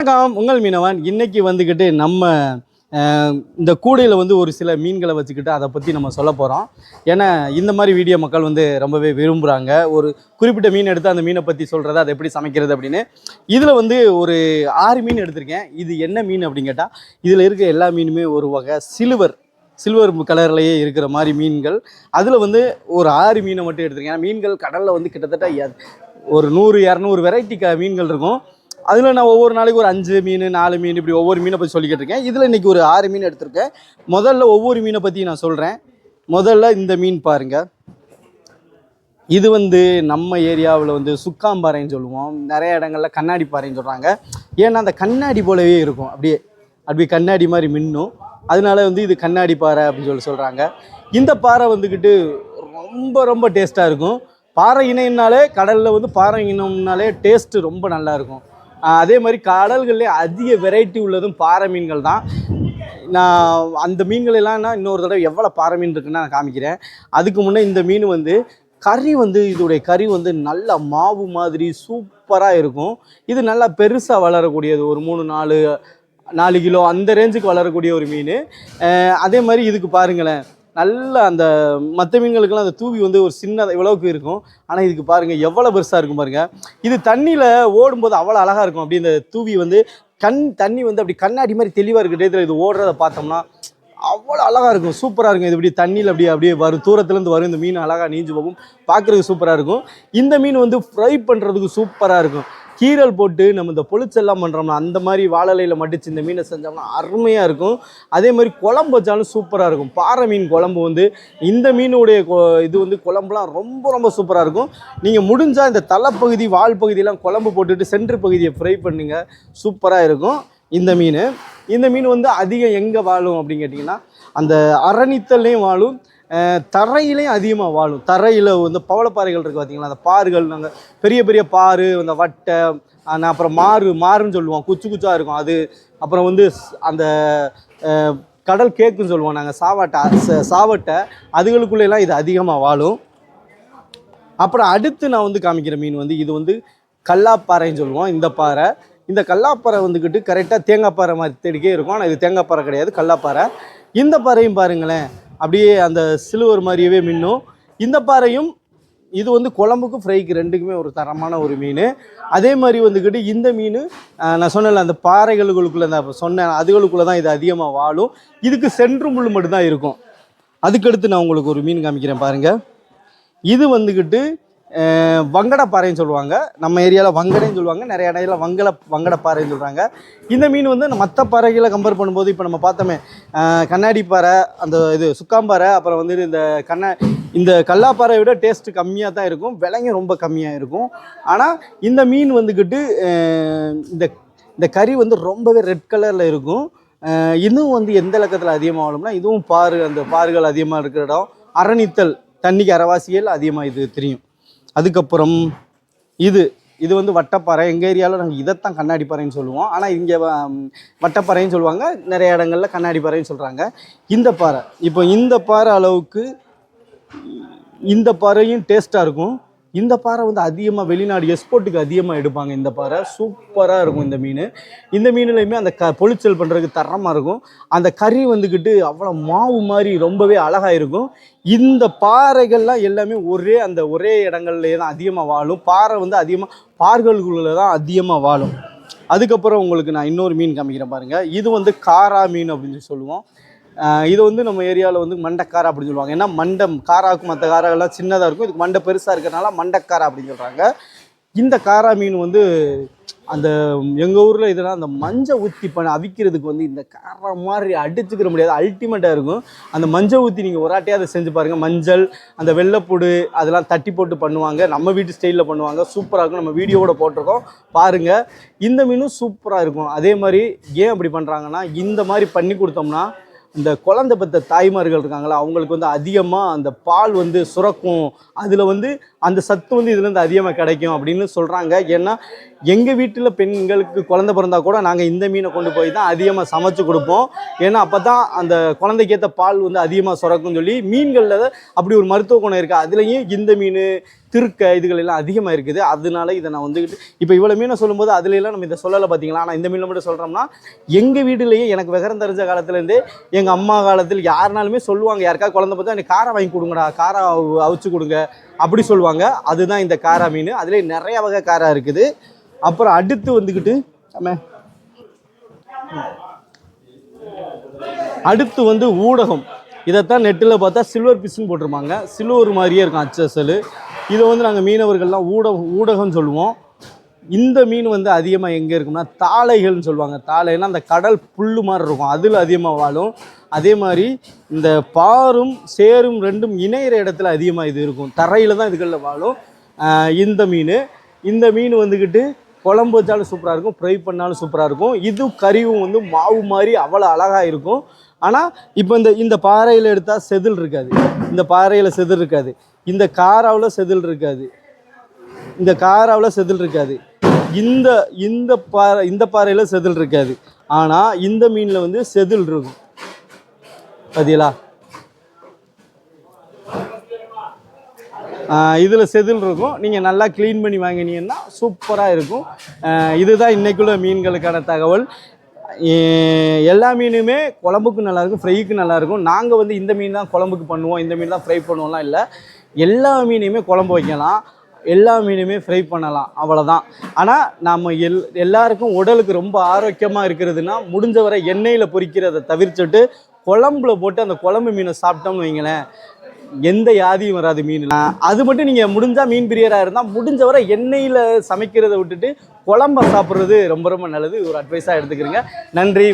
வணக்கம். உங்கள் மீனவன். இன்னைக்கு வந்துக்கிட்டு நம்ம இந்த கூடையில் வந்து ஒரு சில மீன்களை வச்சுக்கிட்டு அதை பற்றி நம்ம சொல்ல போகிறோம் ஏன்னா இந்த மாதிரி வீடியோ மக்கள் வந்து ரொம்பவே விரும்புகிறாங்க ஒரு குறிப்பிட்ட மீன் எடுத்து அந்த மீனை பற்றி சொல்கிறது அதை எப்படி சமைக்கிறது அப்படின்னு. இதில் வந்து ஒரு ஆறு மீன் எடுத்திருக்கேன். இது என்ன மீன் அப்படின்னு கேட்டால் இதில் இருக்க எல்லா மீனுமே ஒரு வகை சில்வர் சில்வர் கலர்லேயே இருக்கிற மாதிரி மீன்கள். அதில் வந்து ஒரு ஆறு மீனை மட்டும் எடுத்திருக்கேன். ஏன்னா மீன்கள் கடலில் வந்து கிட்டத்தட்ட ஒரு நூறு இரநூறு வெரைட்டி க மீன்கள் இருக்கும். அதில் நான் ஒவ்வொரு நாளைக்கு ஒரு அஞ்சு மீன் நாலு மீன் இப்படி ஒவ்வொரு மீனை பற்றி சொல்லிக்கிட்டு இருக்கேன். இதில் இன்றைக்கி ஒரு ஆறு மீன் எடுத்திருக்கேன். முதல்ல ஒவ்வொரு மீனை பற்றி நான் சொல்கிறேன் முதல்ல இந்த மீன் பாருங்கள் இது வந்து நம்ம ஏரியாவில் வந்து சுக்காம்பாறைன்னு சொல்லுவோம். நிறைய இடங்கள்ல கண்ணாடி பாறைன்னு சொல்கிறாங்க ஏன்னா அந்த கண்ணாடி போலவே இருக்கும். அப்படியே அப்படி கண்ணாடி மாதிரி மின்னும். அதனால வந்து இது கண்ணாடி பாறை அப்படின்னு சொல்லி சொல்கிறாங்க இந்த பாறை வந்துக்கிட்டு ரொம்ப ரொம்ப டேஸ்ட்டாக இருக்கும். பாறை இணையினாலே கடலில் வந்து பாறை இனம்னாலே டேஸ்ட்டு ரொம்ப நல்லாயிருக்கும் அதே மாதிரி கடல்கள்லேயே அதிக வெரைட்டி உள்ளதும் பாறை மீன்கள் தான். நான் அந்த மீன்கள் எல்லாம்னா நான் இன்னொரு தடவை எவ்வளோ பாறை மீன் இருக்குன்னு நான் காமிக்கிறேன். அதுக்கு முன்னே இந்த மீன் வந்து கறி வந்து இதோடைய கறி வந்து நல்ல மாவு மாதிரி சூப்பராக இருக்கும். இது நல்லா பெருசாக வளரக்கூடியது ஒரு மூணு நாலு நாலு கிலோ அந்த ரேஞ்சுக்கு வளரக்கூடிய ஒரு மீன். அதே மாதிரி இதுக்கு பாருங்களேன். நல்ல அந்த மற்ற மீன்களுக்கெல்லாம் அந்த தூவி வந்து ஒரு சின்ன இவ்வளவுக்கு இருக்கும். ஆனால் இதுக்கு பாருங்கள் எவ்வளோ பெருசாக இருக்கும் பாருங்கள் இது தண்ணியில் ஓடும்போது அவ்வளோ அழகாக இருக்கும். அப்படி இந்த தூவி வந்து கண் தண்ணி வந்து அப்படி கண்ணாடி மாதிரி தெளிவாக இருக்கிற டயத்தில் இது ஓடுறத பார்த்தோம்னா அவ்வளோ அழகாக இருக்கும். சூப்பராக இருக்கும். இது இப்படி தண்ணியில் அப்படியே அப்படியே வரும். தூரத்துலேருந்து வரும். இந்த மீன் அழகாக நீஞ்சு போகும். பார்க்குறதுக்கு சூப்பராக இருக்கும். இந்த மீன் வந்து ஃப்ரை பண்ணுறதுக்கு சூப்பராக இருக்கும். கீரல் போட்டு நம்ம இந்த பொழிச்செல்லாம் பண்ணுறோம்னா அந்த மாதிரி வாழலையில் மடிச்சு இந்த மீனை செஞ்சோம்னா அருமையாக இருக்கும். அதே மாதிரி குழம்பு வச்சாலும் சூப்பராக இருக்கும். பாறை மீன் குழம்பு வந்து இந்த மீனுடைய கொ- இது வந்து குழம்புலாம் ரொம்ப ரொம்ப சூப்பராக இருக்கும். நீங்கள் முடிஞ்சால் இந்த தலைப்பகுதி வால் பகுதியெல்லாம் குழம்பு போட்டுட்டு சென்ட்ரு பகுதியை ஃப்ரை பண்ணுங்க. சூப்பராக இருக்கும். இந்த மீன். இந்த மீன் வந்து அதிகம் எங்கே வாழும் அப்படின்னு கேட்டிங்கன்னா அந்த அரணித்தல்லையும் வாழும். தரையிலையும் அதிகமாக வாழும். தரையில் வந்து பவளப்பாறைகள் இருக்குது பார்த்தீங்களா அந்த பாறுகள் நாங்கள் பெரிய பெரிய பாறு அந்த வட்டை அஹ் அப்புறம் மாறு மாறுன்னு சொல்லுவோம். குச்சி குச்சாக இருக்கும் அது. அப்புறம் வந்து அந்த கடல் கேக்குன்னு சொல்லுவோம் நாங்கள் சாவாட்டை சாவட்டை அதுகளுக்குள்ளெல்லாம் இது அதிகமாக வாழும். அப்புறம் அடுத்து நான் வந்து காமிக்கிற மீன் வந்து இது வந்து கல்லாப்பாறைன்னு சொல்லுவோம். இந்த பாறை. இந்த கல்லாப்பாறை வந்துக்கிட்டு கரெக்டாக தேங்காய் பாறை மாதிரி தேடிக்கே இருக்கும். ஆனால் இது தேங்காய் பாறை கிடையாது கல்லாப்பாறை. இந்த பாறையும் பாருங்களேன். அப்படியே அந்த சிலுவர் மாதிரியவே மின்னும். இந்த பாறையும் இது வந்து குழம்புக்கு ஃப்ரைக்கு ரெண்டுக்குமே ஒரு தரமான ஒரு மீன். அதே மாதிரி வந்துக்கிட்டு இந்த மீன் நான் சொன்னேன்ல அந்த பாறைகளுக்குள்ளே நான் சொன்னேன் அதுகளுக்குள்ளே தான் இது அதிகமாக வாழும். இதுக்கு சென்று முள் மட்டும்தான் இருக்கும். அதுக்கடுத்து நான் உங்களுக்கு ஒரு மீன் காமிக்கிறேன் பாருங்கள் இது வந்துக்கிட்டு வங்கடப்பாறைன்னு சொல்லுவாங்க. நம்ம ஏரியாவில் வங்கடைன்னு சொல்லுவாங்க. நிறைய இடையில வங்கட வங்கடப்பாறைன்னு சொல்கிறாங்க இந்த மீன் வந்து மற்ற பாறைகளை கம்பேர் பண்ணும்போது இப்போ நம்ம பார்த்தோமே கண்ணாடி பாறை அந்த இது சுக்காம்பாறை அப்புறம் வந்து இந்த கண்ணா இந்த கல்லாப்பாறை விட டேஸ்ட்டு கம்மியாக தான் இருக்கும். விலையும் ரொம்ப கம்மியாக இருக்கும். ஆனால் இந்த மீன் வந்துக்கிட்டு இந்த இந்த கறி வந்து ரொம்பவே ரெட் கலரில் இருக்கும். இதுவும் வந்து எந்த இலக்கத்தில் அதிகமாக வாழும்னா இதுவும் பாரு அந்த பாறுகள் அதிகமாக இருக்கிற இடம். அரணித்தல் தண்ணிக்கு அரைவாசிகள் அதிகமாக இது தெரியும். அதுக்கப்புறம் இது இது வந்து வட்டப்பாறை. எங்கள் ஏரியாவில் நாங்கள் இதைத்தான் கண்ணாடி பாறைன்னு சொல்லுவோம். ஆனால் இங்கே வட்டப்பாறைன்னு சொல்லுவாங்க. நிறைய இடங்களில் கண்ணாடி பாறைன்னு சொல்கிறாங்க இந்த பாறை. இப்போ இந்த பாறை அளவுக்கு இந்த பாறையும் டேஸ்ட்டாக இருக்கும். இந்த பாறை வந்து அதிகமாக வெளிநாடு எக்ஸ்போர்ட்டுக்கு அதிகமாக எடுப்பாங்க. இந்த பாறை சூப்பராக இருக்கும் இந்த மீன். இந்த மீன்லையுமே அந்த க பொளிச்சல் பண்ணுறதுக்கு தரமாக இருக்கும். அந்த கறி வந்துக்கிட்டு அவ்வளோ மாவு மாதிரி ரொம்பவே அழகாக இருக்கும். இந்த பாறைகள்லாம் எல்லாமே ஒரே அந்த ஒரே இடங்கள்லேயே தான் அதிகமாக வாழும். பாறை வந்து அதிகமாக பார்களுக்குள்ள தான் அதிகமாக வாழும். அதுக்கப்புறம் உங்களுக்கு நான் இன்னொரு மீன் காமிக்கிறேன் பாருங்கள் இது வந்து காரா மீன் அப்படின்னு சொல்லி சொல்லுவோம். இது வந்து நம்ம ஏரியாவில் வந்து மண்டக்காரா அப்படின்னு சொல்லுவாங்க. ஏன்னா மண்டம் காராவுக்கு மற்ற காராகெல்லாம் சின்னதாக இருக்கும். இதுக்கு மண்டை பெருசாக இருக்கிறனால மண்டக்காரா அப்படின்னு சொல்கிறாங்க இந்த காரா மீன் வந்து அந்த எங்கள் ஊரில் இதெல்லாம் அந்த மஞ்சள் ஊற்றி பண்ண அவிக்கிறதுக்கு வந்து இந்த காரா மாதிரி அடிச்சுக்கிற முடியாது. அல்டிமேட்டாக இருக்கும். அந்த மஞ்சள் ஊற்றி நீங்கள் ஒரு ஆட்டையாக அதை செஞ்சு பாருங்கள் மஞ்சள் அந்த வெள்ளைப்பூடு அதெல்லாம் தட்டி போட்டு பண்ணுவாங்க. நம்ம வீட்டு ஸ்டைலில் பண்ணுவாங்க. சூப்பராக இருக்கும். நம்ம வீடியோவோட போட்டிருக்கோம். பாருங்கள் இந்த மீனும் சூப்பராக இருக்கும். அதே மாதிரி ஏன் அப்படி பண்ணுறாங்கன்னா இந்த மாதிரி பண்ணி கொடுத்தோம்னா இந்த குழந்தை பெற்ற தாய்மார்கள் இருக்காங்களா அவங்களுக்கு வந்து அதிகமாக அந்த பால் வந்து சுரக்கும். அதில் வந்து அந்த சத்து வந்து இதுலேருந்து அதிகமாக கிடைக்கும் அப்படின்னு சொல்கிறாங்க ஏன்னா எங்கள் வீட்டில் பெண்களுக்கு குழந்தை பிறந்தா கூட நாங்கள் இந்த மீனை கொண்டு போய் தான் அதிகமாக சமைச்சு கொடுப்போம். ஏன்னா அப்போ தான் அந்த குழந்தைக்கேற்ற பால் வந்து அதிகமாக சுரக்கும்னு சொல்லி மீன்களில் அப்படி ஒரு மருத்துவ குணம் இருக்குது அதுலேயும் இந்த மீன் திருக்க இதுகள் எல்லாம் அதிகமாக இருக்குது. அதனால இதை நான் வந்துக்கிட்டு இப்போ இவ்வளோ மீனை சொல்லும்போது அதுல எல்லாம் நம்ம இதை சொல்லலை பார்த்தீங்களா ஆனால் இந்த மீனை மட்டும் சொல்கிறோம்னா எங்கள் வீட்டிலேயே எனக்கு விவரம் தெரிஞ்ச காலத்துலேருந்தே எங்கள் அம்மா காலத்தில் யாருனாலுமே சொல்லுவாங்க. யாருக்காவது குழந்தை பார்த்தா எனக்கு காரை வாங்கி கொடுங்கடா காரை அவு- அவிச்சு கொடுங்க. அப்படி சொல்லுவாங்க. அதுதான் இந்த காரா மீன். அதுலேயே நிறைய வகை காரா இருக்குது. அப்புறம் அடுத்து வந்துக்கிட்டு நம்ம அடுத்து வந்து ஊடகம். இதைத்தான் நெட்டில் பார்த்தா சில்வர் பிஸ்ன்னு போட்டிருப்பாங்க. சில்வர் மாதிரியே இருக்கும் அச்சசல். இதை வந்து நாங்கள் மீனவர்கள்லாம் ஊடகம் ஊடகம்னு சொல்லுவோம். இந்த மீன் வந்து அதிகமாக எங்கே இருக்கும்னா தாளைகள்னு சொல்லுவாங்க. தாளைன்னா அந்த கடல் புல் மாதிரி இருக்கும். அதில் அதிகமாக வாழும். அதே மாதிரி இந்த பாரும் சேரும் ரெண்டும் இணையிற இடத்துல அதிகமாக இது இருக்கும். தரையில் தான் இதுகளில் வாழும். இந்த மீன். இந்த மீன் வந்துக்கிட்டு குழம்பு வச்சாலும் சூப்பராக இருக்கும் ஃப்ரை பண்ணாலும் சூப்பராக இருக்கும். இது கறியும் வந்து மாவு மாதிரி அவ்வளோ அழகாக இருக்கும். ஆனால் இப்போ இந்த இந்த பாறையில் எடுத்தால் செதில் இருக்காது. இந்த பாறையில் செதில் இருக்காது. இந்த காராவில் செதில் இருக்காது. இந்த காராவில் செதில் இருக்காது. இந்த இந்த பாறை இந்த பாறையில் செதில் இருக்காது. ஆனால் இந்த மீனில் வந்து செதில் இருக்கும். பார்த்தீங்களா இதில் செதில் இருக்கும். நீங்கள் நல்லா க்ளீன் பண்ணி வாங்கினீங்கன்னா சூப்பராக இருக்கும். இதுதான் இன்னைக்குள்ள மீன்களுக்கான தகவல். எல்லா மீனுமே குழம்புக்கு நல்லாயிருக்கும் ஃப்ரைக்கு நல்லாயிருக்கும் நாங்கள் வந்து இந்த மீன் தான் குழம்புக்கு பண்ணுவோம். இந்த மீன் தான் ஃப்ரை பண்ணுவோம்லாம் இல்லை. எல்லா மீனையுமே குழம்பு வைக்கலாம். எல்லா மீனுமே ஃப்ரை பண்ணலாம். அவ்வளோதான் ஆனால் நம்ம எல் எல்லாருக்கும் உடலுக்கு ரொம்ப ஆரோக்கியமாக இருக்கிறதுனா முடிஞ்ச வரை எண்ணெயில் பொறிக்கிறத தவிர்த்துட்டு குழம்புல போட்டு அந்த குழம்பு மீனை சாப்பிட்டோம்னு வைங்களேன். எந்த யாதியும் வராது மீன் அது மட்டும் நீங்கள் முடிஞ்சால் மீன் பிரியராக இருந்தால் முடிஞ்ச வரை எண்ணெயில் சமைக்கிறதை விட்டுட்டு குழம்ப சாப்பிட்றது ரொம்ப ரொம்ப நல்லது. ஒரு அட்வைஸாக எடுத்துக்கிறீங்க. நன்றி